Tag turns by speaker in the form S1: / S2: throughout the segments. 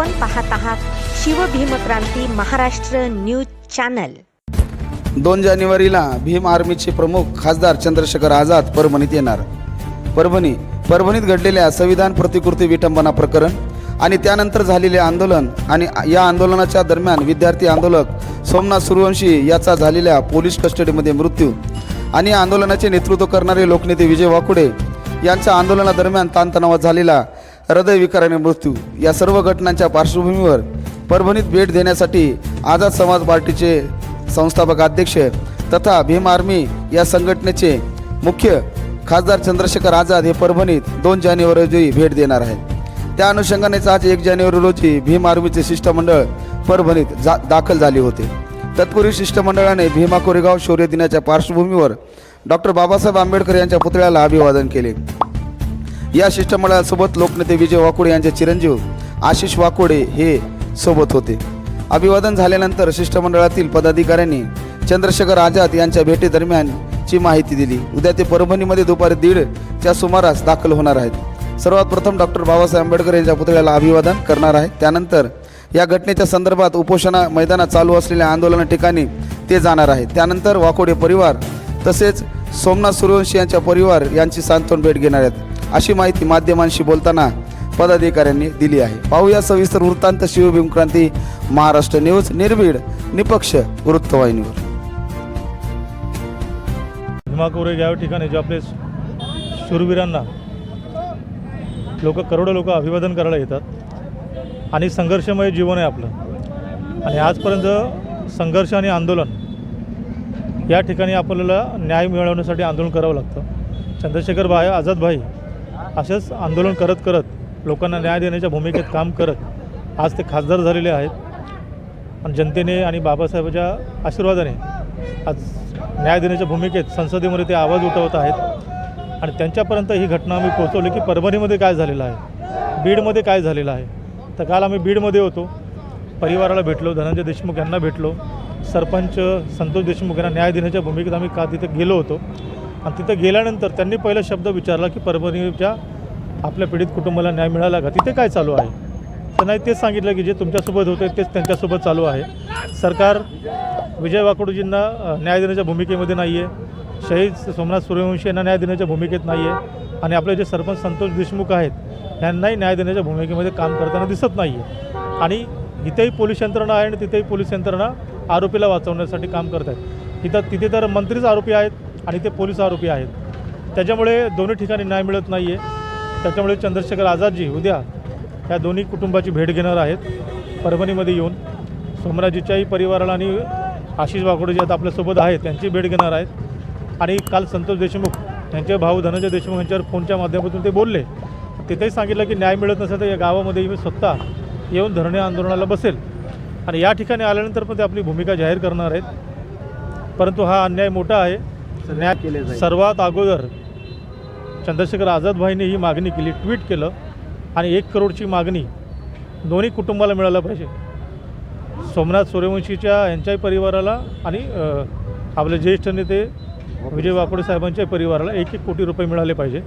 S1: आपण पाहत आहात शिवभीमक्रांती महाराष्ट्र न्यूज चॅनल.
S2: दोन जानेवारीला भीम आर्मीचे प्रमुख खासदार चंद्रशेखर आझाद परभणीत येणार. परभणी परभणीत घडलेल्या संविधान प्रतिकृती विटंबना प्रकरण आणि त्यानंतर झालेले आंदोलन आणि या आंदोलनाच्या दरम्यान विद्यार्थी आंदोलक सोमनाथ सूर्यवंशी याचा झालेल्या पोलीस कस्टडीमध्ये मृत्यू आणि आंदोलनाचे नेतृत्व करणारे लोकनेते विजय वाकुडे यांच्या आंदोलनादरम्यान ताणतणावात झालेला हृदयविकाराने मृत्यू या सर्व घटनांच्या पार्श्वभूमीवर परभणीत भेट देण्यासाठी आझाद समाज पार्टीचे संस्थापक अध्यक्ष तथा भीम आर्मी या संघटनेचे मुख्य खासदार चंद्रशेखर आझाद हे परभणीत दोन जानेवारी रोजी भेट देणार आहेत. त्या अनुषंगानेच आज एक जानेवारी रोजी भीम आर्मीचे शिष्टमंडळ परभणीत जा दाखल झाले होते. तत्पूर्वी शिष्टमंडळाने भीमा कोरेगाव शौर्य दिनाच्या पार्श्वभूमीवर डॉक्टर बाबासाहेब आंबेडकर यांच्या पुतळ्याला अभिवादन केले. या शिष्टमंडळासोबत लोकनेते विजय वाकोडे यांचे चिरंजीव आशिष वाकोडे हे सोबत होते. अभिवादन झाल्यानंतर शिष्टमंडळातील पदाधिकाऱ्यांनी चंद्रशेखर आझाद यांच्या भेटीदरम्यानची माहिती दिली. उद्या ते परभणीमध्ये दुपारी दीडच्या सुमारास दाखल होणार आहेत. सर्वात प्रथम डॉक्टर बाबासाहेब आंबेडकर यांच्या पुतळ्याला अभिवादन करणार आहेत. त्यानंतर या घटनेच्या संदर्भात उपोषणा मैदानात चालू असलेल्या आंदोलना ठिकाणी ते जाणार आहेत. त्यानंतर वाकोडे परिवार तसेच सोमनाथ सूर्यवंशी यांच्या परिवार यांची सांत्वन भेट घेणार आहेत. अशी माहिती माध्यमांशी बोलताना पदाधिकाऱ्यांनी दिली आहे. पाहूया सविस्तर वृत्तांत शिवभीम क्रांती महाराष्ट्र न्यूज निर्भीड निपक्ष वृत्तवाहिनीवर.
S3: भीमाकोरे या ठिकाणी जे आपले शूरवीरांना लोक करोडो लोक अभिवादन करायला येतात. आणि संघर्षमय जीवन आहे आपलं. आणि आजपर्यंत संघर्ष आणि आंदोलन या ठिकाणी आपल्याला न्याय मिळवण्यासाठी आंदोलन करावं लागतं. चंद्रशेखर भाई आझाद भाई असेच आंदोलन करत करत लोकांना न्याय देण्याच्या भूमिकेत काम करत आज ते खासदार झालेले आहेत. आणि जनतेने आणि बाबासाहेबांच्या आशीर्वादाने आज न्याय देण्याच्या भूमिकेत संसदेमध्ये ते आवाज उठवत आहेत. आणि त्यांच्यापर्यंत ही घटना आम्ही पोहोचवली की परभणीमध्ये काय झालेलं आहे? बीडमध्ये काय झालेलं आहे? तर काल आम्ही बीडमध्ये होतो. परिवाराला भेटलो धनंजय देशमुख यांना भेटलो. सरपंच संतोष देशमुख यांना न्याय देण्याच्या भूमिकेत आम्ही का तिथे गेलो होतो? आणि तिथं गेल्यानंतर त्यांनी पहिला शब्द विचारला की परभणीच्या आपल्या पीडित कुटुंबाला न्याय मिळाला का? तिथे काय चालू आहे? तर नाही तेच सांगितलं की जे तुमच्यासोबत होते तेच त्यांच्यासोबत चालू आहे. सरकार विजय वाकोडूजींना न्याय देण्याच्या भूमिकेमध्ये नाही आहे शहीद सोमनाथ सूर्यवंशी यांना न्याय देण्याच्या भूमिकेत नाही आहे आणि आपले जे सरपंच संतोष देशमुख आहेत यांनाही न्याय देण्याच्या भूमिकेमध्ये काम करताना दिसत नाही आहे आणि इथेही पोलीस यंत्रणा आहे आणि तिथेही पोलीस यंत्रणा आरोपीला वाचवण्यासाठी काम करत आहेत तिथं तिथे तर मंत्रीच आरोपी आहेत. आणि ते पोलीस आरोपी आहेत. त्याच्यामुळे दोन्ही ठिकाणी न्याय मिळत नाही आहे त्याच्यामुळे चंद्रशेखर आझादजी उद्या या दोन्ही कुटुंबाची भेट घेणार आहेत. परभणीमध्ये येऊन सोमराजीच्याही परिवाराला आणि आशिष वाघोडे जे आता आपल्यासोबत आहेत त्यांची भेट घेणार आहेत. आणि काल संतोष देशमुख यांचे भाऊ धनंजय देशमुख यांच्यावर फोनच्या माध्यमातून ते बोलले. तिथेही सांगितलं की न्याय मिळत नसेल तर या गावामध्ये मी स्वतः येऊन धरणे आंदोलनाला बसेल. आणि या ठिकाणी आल्यानंतर पण ते आपली भूमिका जाहीर करणार आहेत. परंतु हा अन्याय मोठा आहे. न्याय
S2: केले जाईल.
S3: सर्वात अगोदर चंद्रशेखर आझाद भाईने ही मागणी केली ट्विट केलं आणि एक करोडची मागणी दोन्ही कुटुंबाला मिळायला पाहिजे. सोमनाथ सूर्यवंशीच्या यांच्याही परिवाराला आणि आपले ज्येष्ठ नेते विजय वाकोडे साहेबांच्या परिवाराला एक एक कोटी रुपये मिळाले पाहिजे.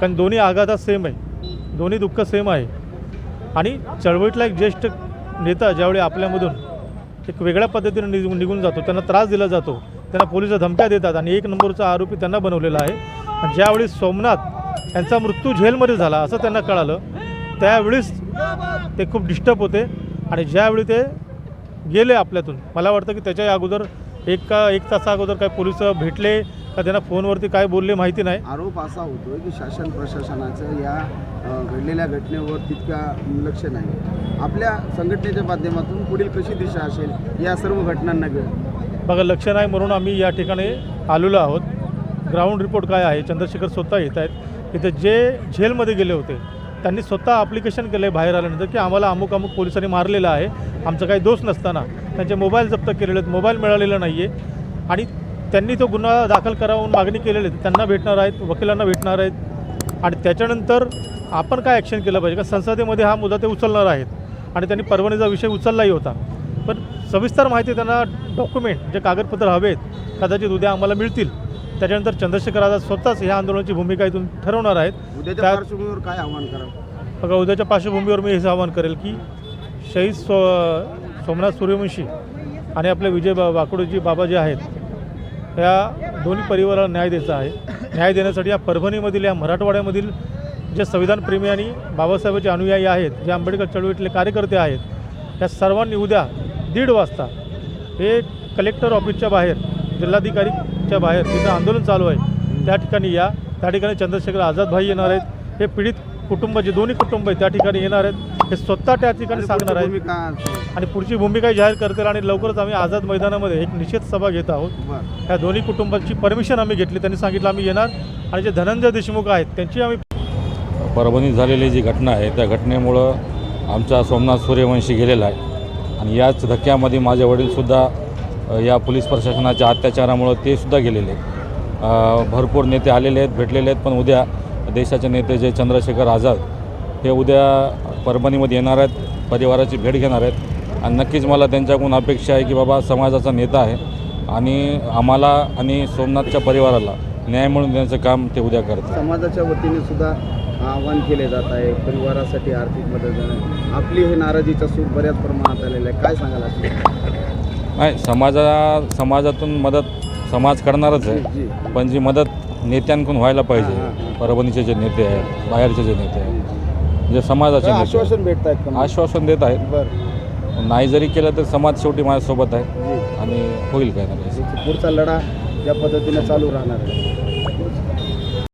S3: कारण दोन्ही आघातात सेम आहे. दोन्ही दुःख सेम आहे. आणि चळवळीतला एक ज्येष्ठ नेता ज्यावेळी आपल्यामधून एक वेगळ्या पद्धतीने निघून निघून जातो त्यांना त्रास दिला जातो त्यांना पोलीस धमक्या देतात आणि एक नंबरचा आरोपी त्यांना बनवलेला आहे. ज्यावेळी सोमनाथ यांचा मृत्यू जेलमध्ये झाला असं त्यांना कळालं त्यावेळीच ते खूप डिस्टर्ब होते. आणि ज्यावेळी ते गेले आपल्यातून मला वाटतं की त्याच्या अगोदर एक का एक तासा अगोदर काय पोलीस भेटले का त्यांना फोनवरती काय बोलले माहिती नाही.
S2: आरोप असा होतोय की शासन प्रशासनाचं या घडलेल्या घटनेवर तितका लक्ष नाही. आपल्या संघटनेच्या माध्यमातून पुढील कशी दिशा असेल या सर्व घटनांना
S3: बघा लक्ष नाही म्हणून आम्ही या ठिकाणी आलेलो आहोत. ग्राउंड रिपोर्ट काय आहे? चंद्रशेखर स्वतः येत आहेत. तिथे जे झेलमध्ये गेले होते त्यांनी स्वतः ॲप्लिकेशन केलं आहे बाहेर आल्यानंतर की आम्हाला अमुक अमुक पोलिसांनी मारलेलं आहे. आमचा काही दोष नसताना त्यांचे मोबाईल जप्त केलेले आहेत. मोबाईल मिळालेला नाही आहे आणि त्यांनी तो गुन्हा दाखल करावून मागणी केलेली आहे. त्यांना भेटणार आहेत वकिलांना भेटणार आहेत. आणि त्याच्यानंतर आपण काय ॲक्शन केलं पाहिजे? का संसदेमध्ये हा मुद्दा ते उचलणार आहेत. आणि त्यांनी परभणीचा विषय उचललाही होता. पण सविस्तर माहिती त्यांना डॉक्युमेंट जे कागदपत्र हवेत कदाचित उद्या आम्हाला मिळतील. त्याच्यानंतर चंद्रशेखर आझाद स्वतःच ह्या आंदोलनाची भूमिका इथून ठरवणार आहेत.
S2: उद्याच्या
S3: त्या-
S2: पार्श्वभूमीवर काय आव्हान करा
S3: बघा उद्याच्या पार्श्वभूमीवर मी हेच आवाहन करेल की शहीद सो सोमनाथ सूर्यवंशी आणि आपले विजय बा वाकडोजी बाबा जे आहेत या दोन्ही परिवाराला न्याय द्यायचा आहे. न्याय देण्यासाठी या परभणीमधील या मराठवाड्यामधील जे संविधानप्रेमी आणि बाबासाहेबांचे अनुयायी आहेत जे आंबेडकर चळवळीतले कार्यकर्ते आहेत या सर्वांनी उद्या दीड वाजता हे कलेक्टर ऑफिसच्या बाहेर जिल्हाधिकारीच्या बाहेर तिथं आंदोलन चालू आहे. त्या ठिकाणी या त्या ठिकाणी चंद्रशेखर आझाद भाई येणार आहेत. हे पीडित कुटुंब जे दोन्ही कुटुंब आहेत त्या ठिकाणी येणार आहेत. हे स्वतः त्या ठिकाणी सांगणार आहेत.
S2: भूमिका
S3: आणि पुढची भूमिका जाहीर करतील आणि लवकरच आम्ही आझाद मैदानामध्ये एक निषेध सभा घेत आहोत. ह्या दोन्ही कुटुंबाची परमिशन आम्ही घेतली. त्यांनी सांगितलं आम्ही येणार आणि जे धनंजय देशमुख आहेत त्यांची आम्ही
S4: परभणीत झालेली जी घटना आहे त्या घटनेमुळं आमचा सोमनाथ सूर्यवंशी गेलेला आहे. आणि याच धक्क्यामध्ये माझे वडीलसुद्धा या पोलीस प्रशासनाच्या अत्याचारामुळं ते सुद्धा गेलेले आहेत. भरपूर नेते आलेले आहेत भेटलेले आहेत पण उद्या देशाचे नेते जे चंद्रशेखर आझाद हे उद्या परभणीमध्ये येणार आहेत परिवाराची भेट घेणार आहेत. आणि नक्कीच मला त्यांच्याकडून अपेक्षा आहे की बाबा समाजाचा नेता आहे आणि आम्हाला आणि सोमनाथच्या परिवाराला न्याय म्हणून देण्याचं काम ते उद्या करतात
S2: समाजाच्या वतीने सुद्धा आवाहन केले जात आहे. परिवारासाठी आर्थिक मदत आपली हे नाराजीचा सूर बऱ्याच प्रमाणात आलेला आहे. काय सांगाल अशी
S4: नाही समाजा समाजातून मदत समाज करणारच आहे. पण जी मदत नेत्यांकडून व्हायला पाहिजे. परभणीचे जे नेते आहेत बाहेरचे जे नेते आहेत जे समाजाचे.
S2: आश्वासन भेटत आहेत
S4: आश्वासन देत आहेत.
S2: बरं.
S4: नाही जरी केलं तर समाज शेवटी माझ्यासोबत आहे. आणि होईल काय ना
S2: पुढचा लढा या पद्धतीने चालू राहणार आहे.